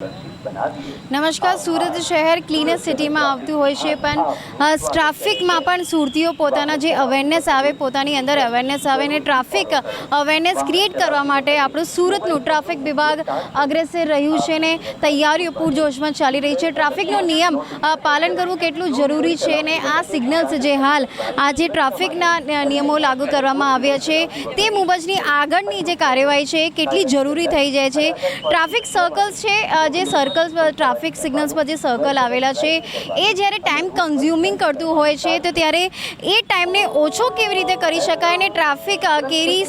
Thank you. નમસ્કાર, સુરત શહેર cleaner સિટીમાં આવતું હોય છે, પણ ટ્રાફિકમાં પણ સુરતીઓ પોતાના જે અવેરનેસ આવે, પોતાની અંદર અવેરનેસ આવે ને ટ્રાફિક અવેરનેસ ક્રિએટ કરવા માટે આપણું સુરતનું ટ્રાફિક વિભાગ અગ્રેસર રહ્યું છે ને તૈયારીઓ પૂરજોશમાં ચાલી રહી છે. ટ્રાફિકનો નિયમ પાલન કરવું કેટલું જરૂરી છે ને આ સિગ્નલ્સ જે હાલ, આ જે ટ્રાફિકના નિયમો લાગુ કરવામાં આવ્યા છે, તે મુજબની આગળની જે કાર્યવાહી છે કેટલી જરૂરી થઈ જાય છે? ટ્રાફિક સર્કલ્સ છે જે જે સર્કલ્સ પર ટ્રાફિક સિગ્નલ્સ પર જે સર્કલ આવેલા છે, એ જ્યારે ટાઈમ કન્ઝ્યુમિંગ કરતું હોય છે, તો ત્યારે એ ટાઈમને ઓછો કેવી રીતે કરી શકાય અને ટ્રાફિક કેવી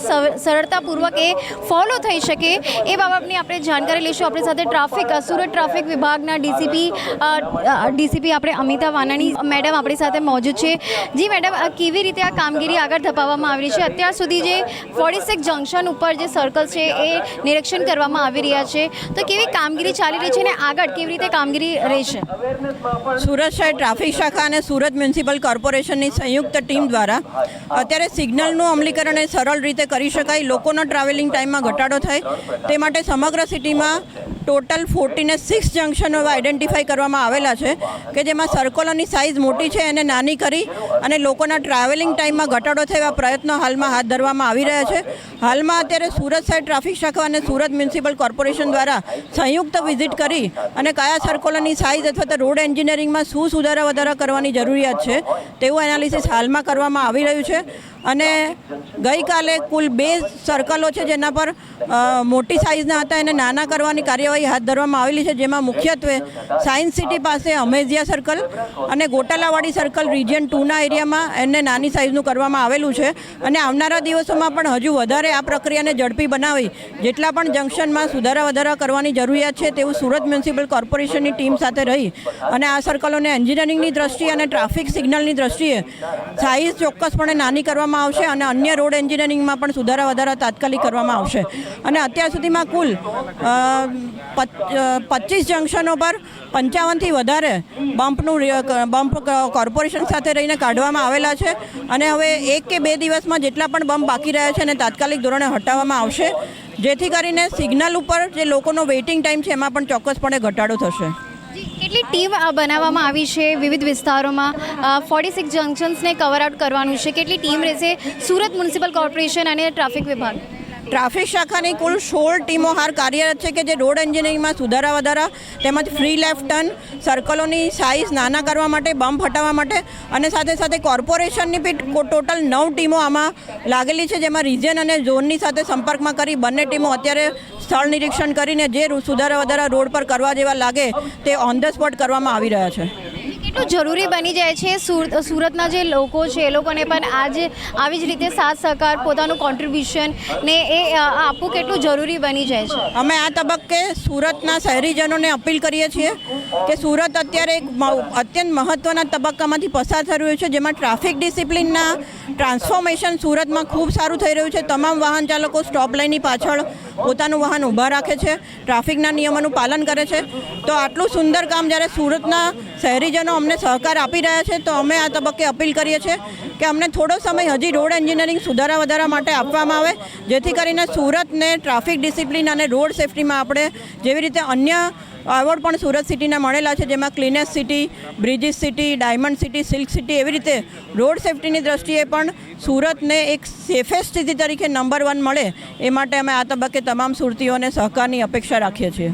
સરળતાપૂર્વક એ ફોલો થઈ શકે, એ બાબતની આપણે જાણકારી લઈશું. આપણી સાથે ટ્રાફિક સુરત ટ્રાફિક વિભાગના ડીસીપી ડીસીપી આપણે અમિતા વાનાણી મેડમ આપણી સાથે મોજૂદ છે. જી મેડમ કેવી રીતે આ કામગીરી આગળ ધપાવવામાં આવી છે? અત્યાર સુધી જે ફોર્ટી સિક્સ જંકશન ઉપર જે સર્કલ છે, એ નિરીક્ષણ કરવામાં આવી રહ્યા છે. તો કેવી કામગીરી ચાલી રહી છે ને આગળ કેવી રીતે કામગીરી રહેશે સુરત શહેર ટ્રાફિક શાખા અને સુરત મ્યુનિસિપલ કોર્પોરેશનની સંયુક્ત ટીમ દ્વારા અત્યારે સિગ્નલનું અમલીકરણ એ સરળ રીતે કરી શકાય. લોકોનો ટ્રાવેલિંગ ટાઈમમાં ઘટાડો થાય. તે માટે સમગ્ર સિટીમાં ટોટલ ફોર્ટીને સિક્સ જંકશનો આઈડેન્ટિફાઈ કરવામાં આવેલા છે કે જેમાં સર્કલોની સાઇઝ મોટી છે એને નાની કરી અને લોકોના ટ્રાવેલિંગ ટાઈમમાં ઘટાડો થાય એવા પ્રયત્નો હાલમાં હાથ ધરવામાં આવી રહ્યા છે. હાલમાં અત્યારે સુરત શહેર ટ્રાફિક શાખા અને સુરત મ્યુનિસિપલ કોર્પોરેશન દ્વારા સંયુક્ત વિઝિટ કરી અને કયા સર્કલોની સાઇઝ અથવા તો રોડ એન્જિનિયરિંગમાં શું સુધારા વધારા કરવાની જરૂરિયાત છે, તેવું એનાલિસિસ હાલમાં કરવામાં આવી રહ્યું છે. અને ગઈકાલે કુલ બે સર્કલો છે જેના પર મોટી સાઇઝના હતા. એને નાના કરવાની કાર્યવાહી હાથ ધરવામાં આવેલી છે, જેમાં મુખ્યત્વે સાયન્સ સિટી પાસે અમેઝિયા સર્કલ અને ગોટાલાવાડી સર્કલ રિજિયન ટુના એરિયામાં એને નાની સાઇઝનું કરવામાં આવેલું છે. અને આવનારા દિવસોમાં પણ હજુ વધારે આ પ્રક્રિયાને ઝડપી બનાવી જેટલા પણ જંકશનમાં સુધારા વધારા કરવાની જરૂરિયાત છે તેવું સુરત મ્યુનિસિપલ કોર્પોરેશનની ટીમ સાથે રહી. અને આ સર્કલોને એન્જિનિયરિંગની દ્રષ્ટિએ અને ટ્રાફિક સિગ્નલની દ્રષ્ટિએ સાઇઝ ચોક્કસપણે નાની કરવામાં આવશે અને અન્ય રોડ એન્જિનિયરિંગમાં પણ સુધારા વધારા તાત્કાલિક કરવામાં આવશે. અને અત્યાર સુધીમાં કુલ પચ- પચીસ જંકશનો પર પંચાવનથી વધારે બમ્પનું બમ્પ કોર્પોરેશન સાથે રહીને કાઢવામાં આવેલા છે. અને હવે એક કે બે દિવસમાં જેટલા પણ બમ્પ બાકી રહ્યા છે એને તાત્કાલિક ધોરણે હટાવવામાં આવશે. જેથી કરીને સિગ્નલ ઉપર જે લોકોનો વેઇટિંગ ટાઈમ છે એમાં પણ ચોક્કસપણે ઘટાડો થશે. કેટલી ટીમ બનાવવામાં આવી છે વિવિધ વિસ્તારોમાં? ફોર્ટી સિક્સ જંકશન્સને કવર આઉટ કરવાનું છે. કેટલી ટીમ રહેશે? સુરત મ્યુનિસિપલ કોર્પોરેશન અને ટ્રાફિક વિભાગ ટ્રાફિક શાખાની કુલ સોળ ટીમો હાર કાર્યરત છે કે જે રોડ એન્જિનિયરિંગમાં સુધારા વધારા તેમજ ફ્રી લેફ્ટ ટર્ન સર્કલોની સાઇઝ નાના કરવા માટે, બમ્પ હટાવવા માટે અને સાથે સાથે કોર્પોરેશનની બી ટોટલ નવ ટીમો આમાં લાગેલી છે, જેમાં રિજન અને ઝોનની સાથે સંપર્કમાં કરી બંને ટીમો અત્યારે સ્થળ નિરીક્ષણ કરીને જે સુધારા વધારા રોડ પર કરવા જેવા લાગે તે ઓન ધ સ્પોટ કરવામાં આવી રહ્યા છે. કેટલું જરૂરી બની જાય છે? સુરત, સુરતના જે લોકો છે, એ લોકોને પણ આજ આવી જ રીતે સાથ સહકાર, પોતાનું કોન્ટ્રીબ્યુશન ને એ આપવું કેટલું જરૂરી બની જાય છે? અમે આ તબક્કે સુરતના શહેરીજનોને અપીલ કરીએ છીએ કે સુરત અત્યારે એક અત્યંત મહત્ત્વના તબક્કામાંથી પસાર થઈ રહ્યું છે, જેમાં ટ્રાફિક ડિસિપ્લિનના ટ્રાન્સફોર્મેશન સુરતમાં ખૂબ સારું થઈ રહ્યું છે. તમામ વાહન ચાલકો સ્ટોપ લાઇનની પાછળ પોતાનું વાહન ઊભા રાખે છે, ટ્રાફિકના નિયમોનું પાલન કરે છે. તો આટલું સુંદર કામ જ્યારે સુરતના શહેરીજનો અમને સહકાર આપી રહ્યા છે, તો અમે આ તબક્કે અપીલ કરીએ છીએ કે અમને થોડો સમય હજી રોડ એન્જિનિયરિંગ સુધારા વધારા માટે આપવામાં આવે, જેથી કરીને સુરતને ટ્રાફિક ડિસિપ્લિન અને રોડ સેફટીમાં આપણે જેવી રીતે અન્ય એવોર્ડ પણ સુરત સિટીના મળેલા છે, જેમાં cleanest city, bridges city, diamond city, silk city એવી રીતે રોડ સેફટીની દ્રષ્ટિએ પણ સુરતને એક સેફેસ્ટ સિટી તરીકે નંબર વન મળે, એ માટે અમે આ તબક્કે તમામ સુરતીઓને સહકારની અપેક્ષા રાખીએ છીએ.